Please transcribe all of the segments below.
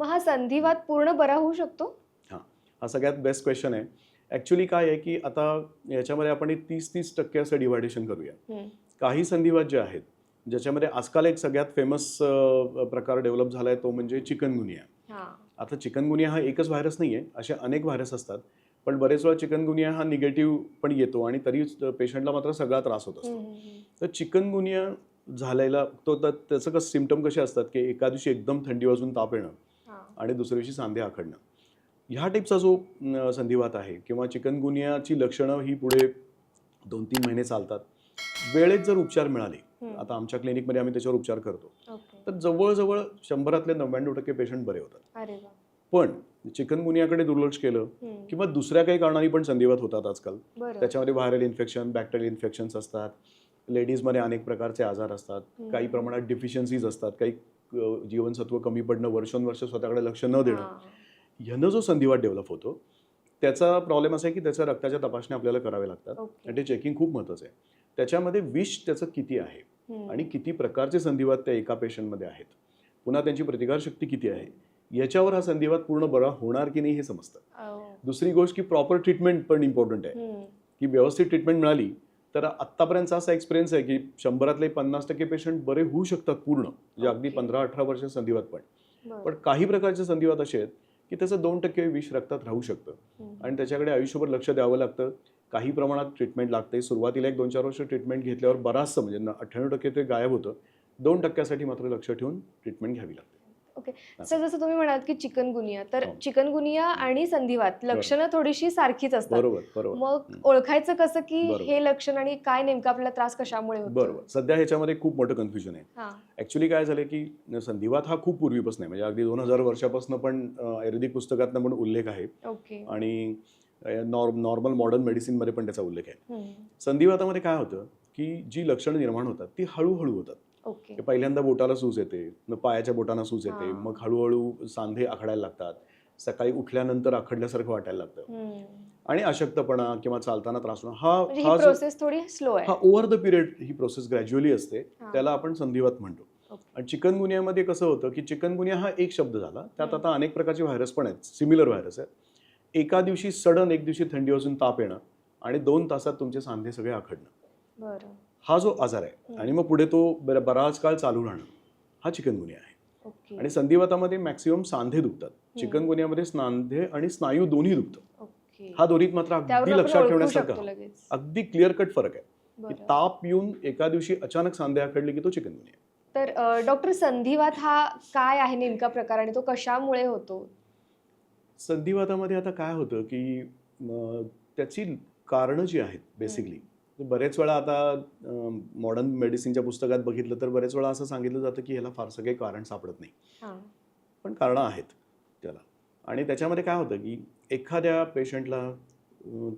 मग हा संधिवात पूर्ण बरा होऊ शकतो? हा. सगळ्यात बेस्ट क्वेश्चन आहे. ॲक्च्युली काय आहे की आता याच्यामध्ये आपण तीस तीस टक्के असं डिवायडेशन करूया. काही संधिवात जे आहेत ज्याच्यामध्ये आजकाल एक सगळ्यात फेमस प्रकार डेव्हलप झाला आहे तो म्हणजे चिकनगुनिया. हा. आता चिकनगुनिया हा एकच व्हायरस नाही आहे असे अनेक व्हायरस असतात. पण बरेच वेळा चिकनगुनिया हा निगेटिव्ह पण येतो आणि तरी पेशंटला मात्र सगळा त्रास होत असतो. तर चिकनगुनिया झालेला तो तर त्याचं कसं सिमटम कसे असतात की एका दिवशी एकदम थंडी वाजून ताप येणं हा. आणि दुसऱ्या दिवशी सांधे आखडणं. ह्या टाईपचा जो संधिवात आहे किंवा चिकनगुनियाची लक्षणं ही पुढे दोन तीन महिने चालतात. वेळेत जर उपचार मिळाले. आता आमच्या क्लिनिकमध्ये आम्ही त्याच्यावर उपचार करतो. तर जवळजवळ शंभरातले नव्याण्णव टक्के पेशंट बरे होतात. पण चिकनगुनियाकडे दुर्लक्ष केलं. किंवा दुसऱ्या काही कारणांनी पण संधिवात होतात आजकाल. त्याच्यामध्ये व्हायरल इन्फेक्शन बॅक्टेरियल इन्फेक्शन्स असतात. लेडीजमध्ये अनेक प्रकारचे आजार असतात. काही प्रमाणात डिफिशियन्सीज असतात. काही जीवनसत्व कमी पडणं वर्षानुवर्ष स्वतःकडे लक्ष न देणं. ह्यानं जो संधिवात डेव्हलप होतो त्याचा प्रॉब्लेम असा आहे की त्याच्या रक्ताच्या तपासण्या आपल्याला कराव्या लागतात आणि ते चेकिंग खूप महत्त्वाचं आहे त्याच्यामध्ये विष त्याचं किती आहे. आणि किती प्रकारचे संधिवात त्या एका पेशंटमध्ये आहेत पुन्हा त्यांची प्रतिकारशक्ती किती आहे याच्यावर हा संधिवात पूर्ण बरा होणार की नाही हे समजतं. दुसरी गोष्ट की प्रॉपर ट्रीटमेंट पण इम्पॉर्टंट आहे. की व्यवस्थित ट्रीटमेंट मिळाली तर आत्तापर्यंतचा असा एक्सपिरियन्स आहे की शंभरातले पन्नास टक्के पेशंट बरे होऊ शकतात पूर्ण म्हणजे अगदी. पंधरा अठरा वर्ष संधिवात पण. पण काही प्रकारचे संधिवात असे आहेत की त्याचं दोन टक्के विष रक्तात राहू शकतं. आणि त्याच्याकडे आयुष्यभर लक्ष द्यावं लागतं काही प्रमाणात ट्रीटमेंट लागते सुरुवातीला एक दोन चार वर्ष ट्रीटमेंट घेतल्यावर बराचसं म्हणजे अठ्ठ्याण्णव टक्के ते गायब होतं दोन टक्क्यासाठी मात्र लक्ष ठेवून ट्रीटमेंट घ्यावी लागते सर जसं तुम्ही म्हणाल की चिकनगुनिया तर हो. चिकनगुनिया आणि संधिवात लक्षणं थोडीशी सारखीच असतात. बरोबर बरोबर. मग. ओळखायचं कसं की. हे लक्षण आणि काय नेमकं आपल्याला त्रास कशामुळे होतो? बरोबर. सध्या ह्याच्यामध्ये खूप मोठं कन्फ्युजन आहे. हा. ॲक्च्युली काय झालं की संधिवात हा खूप पूर्वीपासून आहे. म्हणजे अगदी दोन हजार वर्षापासून पण आयुर्वेदिक पुस्तकातनं पण उल्लेख आहे. ओके. आणि नॉर नॉर्मल मॉडर्न मेडिसिनमध्ये पण त्याचा उल्लेख आहे. संधिवातामध्ये काय होतं की जी लक्षणं निर्माण होतात ती हळूहळू होतात. ओके. की पहिल्यांदा बोटाला सूज येते मग पायाच्या बोटांना सूज येते. मग हळूहळू सांधे आखडायला लागतात. सकाळी उठल्यानंतर आखडल्यासारखं वाटायला लागतं. आणि अशक्तपणा किंवा चालताना त्रास होणं हा म्हणजे प्रोसेस थोडी स्लो आहे. हा ओव्हर द पिरियड ही प्रोसेस ग्रॅज्युअली असते. त्याला आपण संधिवात म्हणतो. आणि चिकनगुनियामध्ये कसं होतं की चिकनगुनिया हा एक शब्द झाला. त्यात. आता अनेक प्रकारचे व्हायरस पण आहेत. सिमिलर व्हायरस आहेत. एका दिवशी सडन एक दिवशी थंडी वाजून ताप येणं आणि दोन तासात तुमचे सांधे सगळे आखडणं. बरं. हा जो आजार आहे. आणि मग पुढे तो बर- बराच काळ चालू राहणं हा चिकनगुनिया आहे. आणि संधिवातामध्ये मॅक्सिमम सांधे दुखतात. चिकनगुनियामध्ये सांधे आणि स्नायू दोन्ही दुखतं. हा दोरीत मात्र त्यावरून अगदी आपण लक्षात ओळखू ठेवण्यासारखा लगेच. अगदी क्लिअर कट फरक आहे. की बरं. ताप येऊन एका दिवशी अचानक सांधे आखडले की तो चिकनगुनिया. तर अ, डॉक्टर संधिवात हा काय आहे नेमका प्रकार आणि तो कशामुळे होतो? संधिवातामध्ये आता काय होतं की म, त्याची कारणं जी आहेत बेसिकली बरेच वेळा आता मॉडर्न मेडिसिनच्या पुस्तकात बघितलं तर बरेच वेळा असं सांगितलं जातं की ह्याला फारसं काही कारण सापडत नाही. पण कारणं आहेत त्याला. आणि त्याच्यामध्ये काय होतं की एखाद्या पेशंटला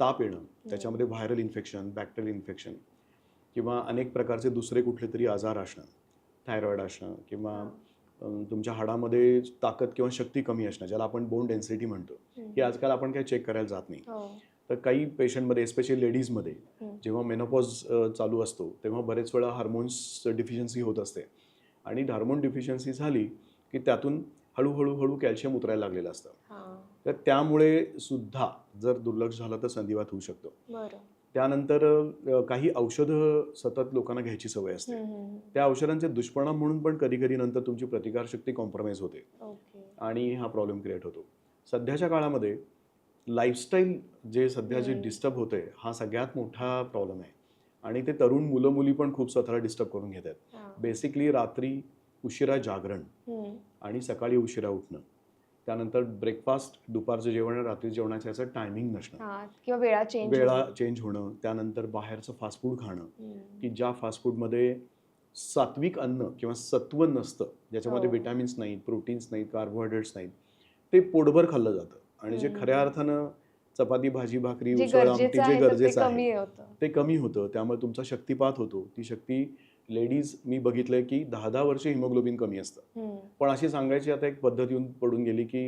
ताप येणं त्याच्यामध्ये व्हायरल इन्फेक्शन बॅक्टेरियल इन्फेक्शन किंवा अनेक प्रकारचे दुसरे कुठले तरी आजार असणं थायरॉईड असणं किंवा तुमच्या हाडामध्ये ताकद किंवा शक्ती कमी असणं ज्याला आपण बोन डेन्सिटी म्हणतो. की आजकाल आपण काही चेक करायला जात नाही. हो. तर काही पेशंटमध्ये एस्पेशली लेडीजमध्ये. जेव्हा मेनोपॉज चालू असतो तेव्हा बरेच वेळा हार्मोन्स डिफिशियन्सी होत असते. आणि हार्मोन डिफिशियन्सी झाली की त्यातून हळूहळू हळू कॅल्शियम उतरायला लागलेलं असतं. तर त्यामुळे सुद्धा जर दुर्लक्ष झालं तर संधिवात होऊ शकतो. त्यानंतर काही औषधं सतत लोकांना घ्यायची सवय असते. त्या औषधांचे दुष्परिणाम म्हणून पण कधी कधी नंतर तुमची प्रतिकारशक्ती कॉम्प्रोमाइज होते. आणि हा प्रॉब्लेम क्रिएट होतो. सध्याच्या काळामध्ये लाईफस्टाईल जे सध्या जे. डिस्टर्ब होतंय हा सगळ्यात मोठा प्रॉब्लेम आहे आणि ते तरुण मुलं मुली पण खूप स्वतःला डिस्टर्ब करून घेत आहेत हा. बेसिकली रात्री उशिरा जागरण. आणि सकाळी उशिरा उठणं त्यानंतर ब्रेकफास्ट दुपारचं जेवण रात्री जेवणाचं याचं टायमिंग नसणं हा किंवा वेळा चेंज वेळा चेंज होणं त्यानंतर बाहेरचं फास्ट फूड खाणं की ज्या फास्ट फूडमध्ये सात्विक अन्न किंवा सत्व नसतं ज्याच्यामध्ये हो. विटॅमिन्स नाहीत प्रोटीन्स नाहीत कार्बोहायड्रेट्स नाहीत ते पोटभर खाल्लं जातं आणि जे. खऱ्या अर्थानं चपाती भाजी भाकरी उसळ आमटी गरजेचं जे आहे तर ते गरजेचं आहे कमी होतं. ते कमी होतं. त्यामुळे तुमचा शक्तिपात होतो. ती शक्ती लेडीज मी बघितलंय की दहा दहा वर्ष हिमोग्लोबिन कमी असतं. पण अशी सांगायची आता एक पद्धत येऊन पडून गेली की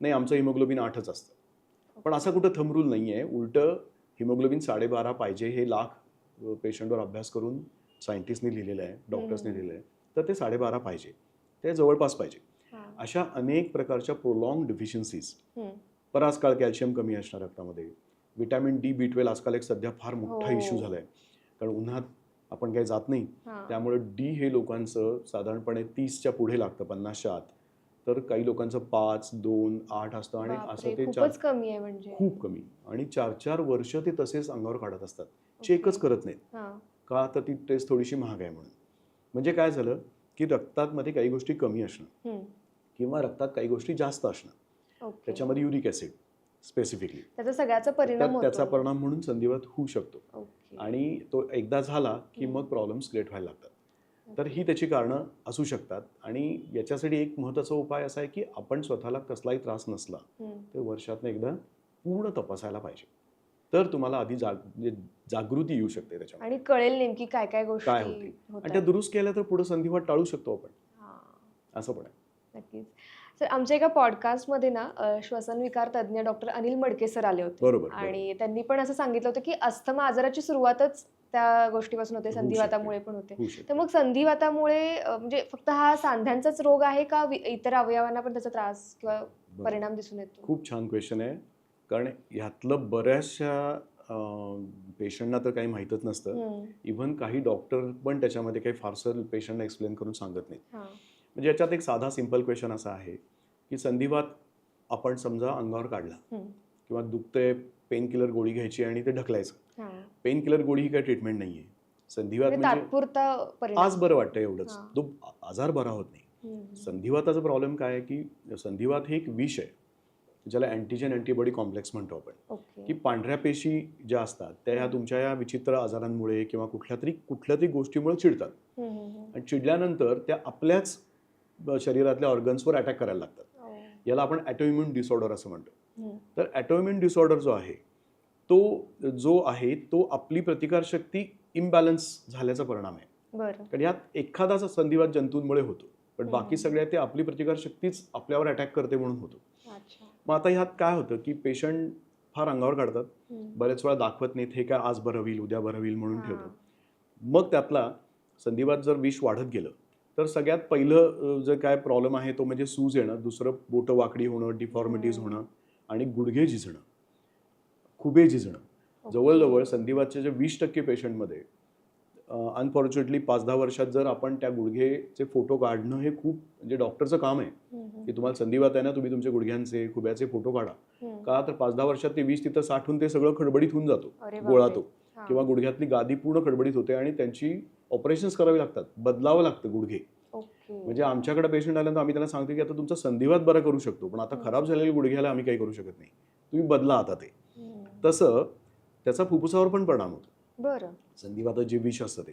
नाही आमचं हिमोग्लोबिन आठच असतं. पण असं कुठं थंब रूल नाही आहे उलटं हिमोग्लोबिन साडेबारा पाहिजे हे लाख पेशंटवर अभ्यास करून सायंटिस्टनी लिहिलेलं आहे डॉक्टर्सनी. लिहिलेलं आहे. तर ते साडेबारा पाहिजे. ते जवळपास पाहिजे. अशा अनेक प्रकारच्या प्रोलॉंग डिफिशियन्सीज पर आजकाल कॅल्शियम कमी असणार रक्तामध्ये विटॅमिन डी बी ट्वेल्व आजकाल एक सध्या फार मोठा हो. इश्यू झाला आहे कारण उन्हात आपण काही जात नाही. त्यामुळे डी हे लोकांचं साधारणपणे तीसच्या पुढे लागतं पन्नासच्या आत तर काही लोकांचं पाच दोन आठ असतं आणि असं ते चार कमी आहे म्हणजे खूप कमी आणि चार चार वर्ष ते तसेच अंगावर काढत असतात चेकच करत नाहीत हा. का तर ती टेस्ट थोडीशी महाग आहे म्हणून म्हणजे काय झालं की रक्तात मध्ये काही गोष्टी कमी असणं. किंवा रक्तात काही गोष्टी जास्त असणं. त्याच्यामध्ये युरिक ॲसिड स्पेसिफिकली त्याचा सगळ्याचा परिणाम त्याचा परिणाम म्हणून संधिवात होऊ शकतो. आणि तो एकदा झाला की. मग प्रॉब्लेम्स क्रिएट व्हायला लागतात. तर ही त्याची कारणं असू शकतात. आणि याच्यासाठी एक महत्त्वाचा उपाय असा आहे की आपण स्वतःला कसलाही त्रास नसला. तर वर्षातनं एकदा पूर्ण तपासायला पाहिजे. तर तुम्हाला आधी जाग म्हणजे जागृती येऊ शकते त्याच्यामध्ये. आणि कळेल नेमकी काय काय गोष्टी काय होते. आणि त्या दुरुस्त केल्या तर पुढे संधिवात टाळू शकतो आपण. असं पण आहे. नक्कीच. सर आमच्या एका पॉडकास्टमध्ये ना श्वसन विकार तज्ज्ञ डॉक्टर अनिल मडके सर आले होते. बरोबर बरोबर. आणि त्यांनी पण असं सांगितलं होतं की अस्थमा आजाराची सुरुवातच त्या गोष्टीपासून होते संधिवातामुळे पण होते. होऊ शकते. तर मग संधिवातामुळे अ, म्हणजे फक्त हा सांध्यांचाच रोग आहे का? वि- इतर अवयवांना पण त्याचा त्रास किंवा. परिणाम दिसून येतो? खूप छान क्वेश्चन आहे. कारण ह्यातलं बऱ्याचशा पेशंटना तर काही माहीतच नसतं. हम्म. इव्हन काही डॉक्टर पण त्याच्यामध्ये काही फारसं पेशंटला एक्सप्लेन करून सांगत नाहीत. हा. म्हणजे याच्यात एक साधा सिंपल क्वेश्चन असा आहे की संधिवात आपण समजा अंगावर काढला. किंवा दुखते पेन किलर गोळी घ्यायची आणि ते ढकलायचं हा. पेन किलर गोळी ही काही ट्रीटमेंट नाही आहे संधिवात म्हणजे म्हणजे आज बरं वाटतं एवढंच. तो आजार बरा होत नाही. संधिवाताचा प्रॉब्लेम काय आहे की संधिवात हे एक विष आहे ज्याला अँटीजन अँटीबॉडी कॉम्प्लेक्स म्हणतो आपण की पांढऱ्या पेशी ज्या असतात त्या ह्या तुमच्या या विचित्र आजारांमुळे किंवा कुठल्या तरी कुठल्या तरी गोष्टीमुळे चिडतात. आणि चिडल्यानंतर त्या आपल्याच शरीरातल्या ऑर्गन्सवर अटॅक करायला लागतात ओ. याला आपण ॲटोइम्युन डिसऑर्डर असं म्हणतो. तर ॲटोइम्युन डिसऑर्डर जो आहे तो जो आहे तो आपली प्रतिकारशक्ती इम्बॅलन्स झाल्याचा परिणाम आहे कारण यात एखादाचा संधिवात जंतूंमुळे होतो पण. बाकी सगळ्या ते आपली प्रतिकारशक्तीच आपल्यावर अटॅक करते म्हणून होतो मग आता ह्यात काय होतं की पेशंट फार अंगावर काढतात. बरेच वेळा दाखवत नाहीत हे काय आज बरं होईल उद्या बरं होईल म्हणून हा. ठेवतात मग त्यातला संधिवात जर विष वाढत गेलं तर सगळ्यात पहिलं जे काय प्रॉब्लेम आहे तो म्हणजे सूज येणं दुसरं बोटं वाकडी होणं डिफॉर्मिटीज. होणं आणि गुडघे झिजणं खुबे झिजणं. जवळजवळ संधिवातच्या जे वीस टक्के पेशंटमध्ये अनफॉर्च्युनेटली पाच दहा वर्षात जर आपण त्या गुडघेचे फोटो काढणं हे खूप म्हणजे डॉक्टरचं काम आहे. की तुम्हाला संधिवात आहे ना तुम्ही तुमच्या गुडघ्यांचे खुब्याचे फोटो काढा. का तर पाच दहा वर्षात ते वीस तिथं साठून ते सगळं खडबडीत होऊन जातो गोळा. तो. किंवा गुडघ्यातली गादी पूर्ण खडबडीत होते आणि त्यांची ऑपरेशन्स करावी लागतात बदलावं लागतं गुडघे. म्हणजे आमच्याकडे पेशंट आल्यानंतर आम्ही त्यांना सांगतो की आता तुमचा संधिवात बरा करू शकतो पण आता. खराब झालेल्या गुडघ्याला आम्ही काही करू शकत नाही. तुम्ही बदला आता ते. तसं त्याचा फुफ्फुसावर पण परिणाम होतो. बरं. संधिवातात जे विष असतं ते.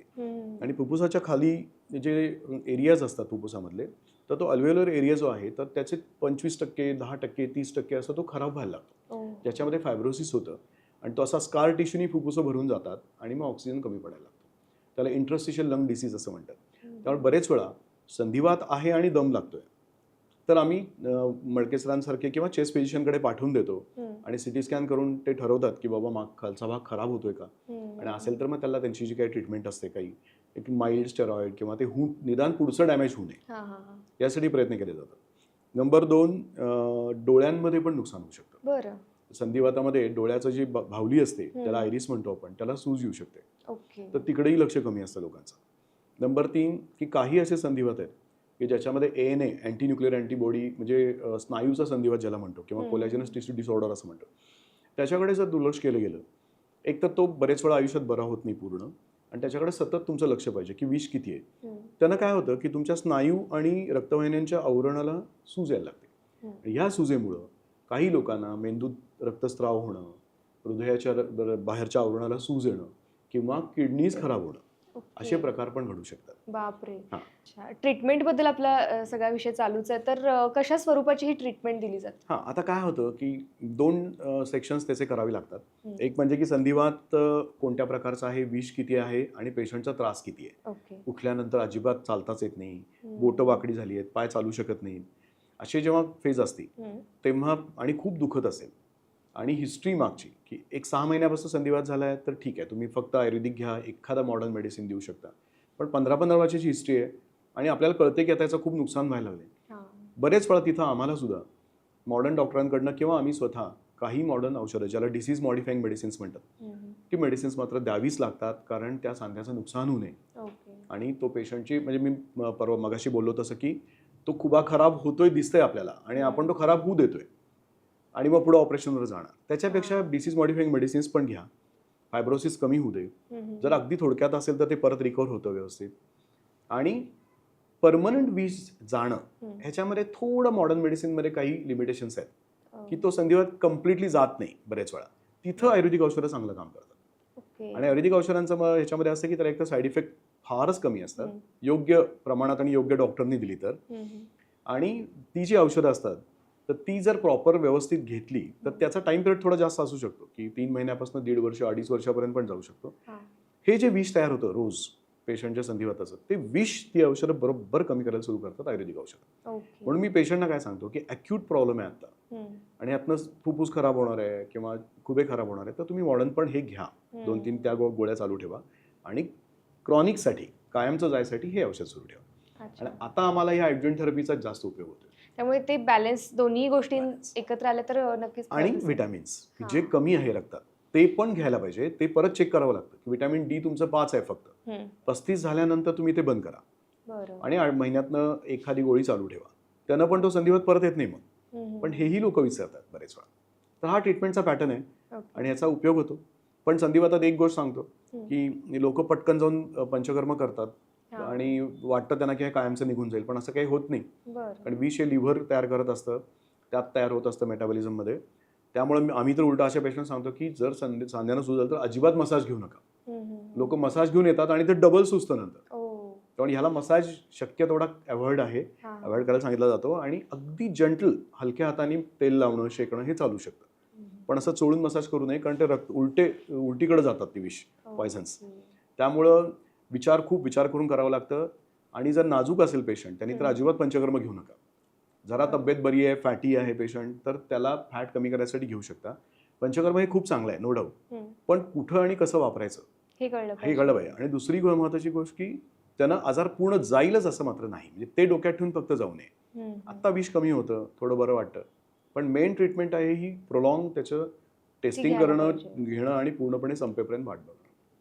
आणि फुफ्फुसाच्या खाली जे एरियाज असतात फुफ्फुसामधले तर तो अल्वेलर एरिया जो आहे तर त्याचे पंचवीस टक्के दहा टक्के तीस टक्के असं तो खराब व्हायला लागतो. ओ. ज्याच्यामध्ये फायब्रोसिस होतं. आणि तो असा स्कार टिश्यूनी फुफ्फुसं भरून जातात आणि मग ऑक्सिजन कमी पडायला लागतो. त्याला इंट्रस्टिशियल लंग डिसीज असं म्हणतात. त्यामुळे बरेच वेळा संधिवात आहे आणि दम लागतोय. तर आम्ही अं, मडके सरांसारखे किंवा चेस्ट फिजिशियनकडे पाठवून देतो. आणि सिटी स्कॅन करून ते ठरवतात की बाबा माग खालचा भाग खराब होतोय का. आणि असेल तर मग त्याला त्यांची जी काही ट्रीटमेंट असते काही एक माइल्ड स्टेरॉइड किंवा ते होऊ निदान पुढचं डॅमेज होऊ नये. हा हा हा. यासाठी प्रयत्न केले जातात. नंबर दोन डोळ्यांमध्ये पण नुकसान होऊ शकतं. बरं. संधिवातामध्ये डोळ्याचं जी भावली असते. त्याला आयरिस म्हणतो आपण त्याला सूज येऊ शकते. तर तिकडेही लक्ष कमी असतं लोकांचं. नंबर तीन की काही असे संधिवात आहेत की ज्याच्यामध्ये A N A anti nuclear antibody म्हणजे स्नायूचा संधिवात ज्याला म्हणतो किंवा. कोलॅजनस टिश्यू डिसऑर्डर असं म्हणतो. त्याच्याकडे जर दुर्लक्ष केलं गेलं एक तर तो बरेच वेळा आयुष्यात बरा होत नाही पूर्ण आणि त्याच्याकडे सतत तुमचं लक्ष पाहिजे की विष किती आहे. त्यानं काय होतं की तुमच्या स्नायू आणि रक्तवाहिन्यांच्या आवरणाला सूज यायला लागते. ह्या सुजेमुळं काही लोकांना मेंदूत रक्तस्राव होणं हृदयाच्या बाहेरच्या आवरणाला सूज येणं किंवा किडनीज खराब होणं. असे प्रकार पण घडू शकतात. बापरे. ट्रीटमेंटबद्दल आपला सगळा विषय चालूच आहे. तर कशा स्वरूपाची ही ट्रीटमेंट दिली जाते? हां आता काय होतं की दोन सेक्शन्स त्याचे करावे लागतात. एक म्हणजे की संधिवात कोणत्या प्रकारचा आहे विष किती आहे आणि पेशंटचा त्रास किती आहे? उठल्यानंतर अजिबात चालताच येत नाही. बोटं वाकडी झाली आहेत पाय चालू शकत नाहीत. असे जेव्हा फेज असते हम्म. तेव्हा आणि खूप दुखत असेल आणि हिस्ट्री मागची की एक सहा महिन्यापासून संधिवात झाला आहे तर ठीक आहे तुम्ही फक्त आयुर्वेदिक घ्या एखादा मॉडर्न मेडिसिन देऊ शकता पण पंधरा पंधरा वर्षाची हिस्ट्री आहे आणि आपल्याला कळते की आता याचं खूप नुकसान व्हायला लागले हा. बरेच वेळा तिथं आम्हाला सुद्धा मॉडर्न डॉक्टरांकडनं किंवा आम्ही स्वतः काही मॉडर्न औषधं ज्याला डिसीज मॉडिफाईंग मेडिसिन्स म्हणतात. ती मेडिसिन्स मात्र द्यावीच लागतात कारण त्या सांध्याचं नुकसान होऊ नये आणि तो पेशंटची म्हणजे मी म- परवा मगाशी बोललो तसं की तो खुबा खराब होतोय दिसतंय आपल्याला आणि आपण तो खराब होऊ देतोय. आणि मग पुढे ऑपरेशनवर जाणार. त्याच्यापेक्षा डिसीज मॉडिफाईंग मेडिसिन्स पण घ्या. फायब्रोसिस कमी होऊ दे. जर अगदी थोडक्यात असेल तर ते परत रिकवर होतं व्यवस्थित. आणि परमनंट विष जाणं. ह्याच्यामध्ये थोडं मॉडर्न मेडिसिनमध्ये काही लिमिटेशन्स आहेत. ओ, की तो संधिवात कम्प्लिटली जात नाही बरेच वेळा. तिथं आयुर्वेदिक औषधं चांगलं काम करतात. आणि आयुर्वेदिक औषधांचं मग ह्याच्यामध्ये असं की त्याला एक तर साईड इफेक्ट फारच कमी असतात. योग्य प्रमाणात आणि योग्य डॉक्टरनी दिली तर. आणि ती जी औषधं असतात तर ती जर प्रॉपर व्यवस्थित घेतली तर त्याचा टाइम पिरियड थोडा जास्त असू शकतो की तीन महिन्यापासून दीड वर्ष अडीच वर्षापर्यंत पण जाऊ शकतो. हे जे विष तयार होतं रोज पेशंटच्या संधिवाताचं ते विष ती औषधं बरोबर कमी करायला सुरू करतात आयुर्वेदिक औषधं. ओके. म्हणून मी पेशंटना काय सांगतो की अॅक्यूट प्रॉब्लेम आहे आता. आणि यातनं फुफ्फुस खराब होणार आहे किंवा खुबे खराब होणार आहे तर तुम्ही मॉडर्न पण हे घ्या. दोन. तीन त्या गोळ्या चालू ठेवा. आणि क्रॉनिकसाठी कायमचं जायसाठी हे औषध सुरू ठेवा. आणि आता आम्हाला ह्या ॲडजंट थेरपीचा जास्त उपयोग होतो त्यामुळे ते बॅलन्स दोन्ही गोष्टी. एकत्र आल्या तर नक्कीच आणि हा. जे कमी आहे रक्तात. ते पण घ्यायला पाहिजे ते परत चेक करावं लागतं की विटॅमिन डी तुमचं पाच आहे फक्त. पस्तीस झाल्यानंतर तुम्ही ते बंद करा. आणि आठ महिन्यातनं एखादी गोळी चालू ठेवा. त्यानं पण तो संधिवात परत येत नाही मग. पण हेही लोक विसरतात बरेच वेळा. तर हा ट्रीटमेंटचा पॅटर्न आहे. आणि याचा उपयोग होतो. पण संधिवातात एक गोष्ट सांगतो. की लोक पटकन जाऊन पंचकर्म करतात. आणि वाटतं त्यांना की हे कायमचं निघून जाईल पण असं काही होत नाही. कारण विष हे लिव्हर तयार करत असतं. त्यात तयार होत असतं मेटाबॉलिझममध्ये त्यामुळे मी- आम्ही तर उलटा अशा पेशंट सांगतो की जर संधी सांध्यानं सुज झालं तर अजिबात मसाज घेऊ नका. लोक मसाज घेऊन येतात आणि ते डबल सुचतं नंतर कारण ह्याला मसाज शक्य तेवढा अवॉइड आहे. अवॉइड करायला सांगितला जातो आणि अगदी जंटल हलक्या हाताने तेल लावणं शेकणं हे चालू शकतं. पण असं चोळून मसाज करू नये कारण ते रक्त उलटे उलटीकडे जातात ती विष. ओके. त्यामुळं विचार खूप विचार करून करावं लागतं आणि जर नाजूक असेल पेशंट त्यांनी तर. अजिबात पंचकर्म घेऊ नका जरा. तब्येत बरी आहे फॅटी आहे पेशंट तर त्याला फॅट कमी करायसाठी घेऊ शकता पंचकर्म हे खूप चांगलं आहे नो डाऊट. पण कुठं आणि कसं वापरायचं हे कळलं हे कळलं पाहिजे आणि दुसरी महत्वाची गोष्ट की त्यांना आजार पूर्ण जाईलच असं मात्र नाही म्हणजे ते डोक्यात ठेवून फक्त जाऊ नये. आत्ता विष कमी होतं थोडं बरं वाटतं पण मेन ट्रीटमेंट आहे ही प्रोलॉंग त्याचं टेस्टिंग करणं. घेणं आणि पूर्णपणे संपेपर्यंत वाट बघणं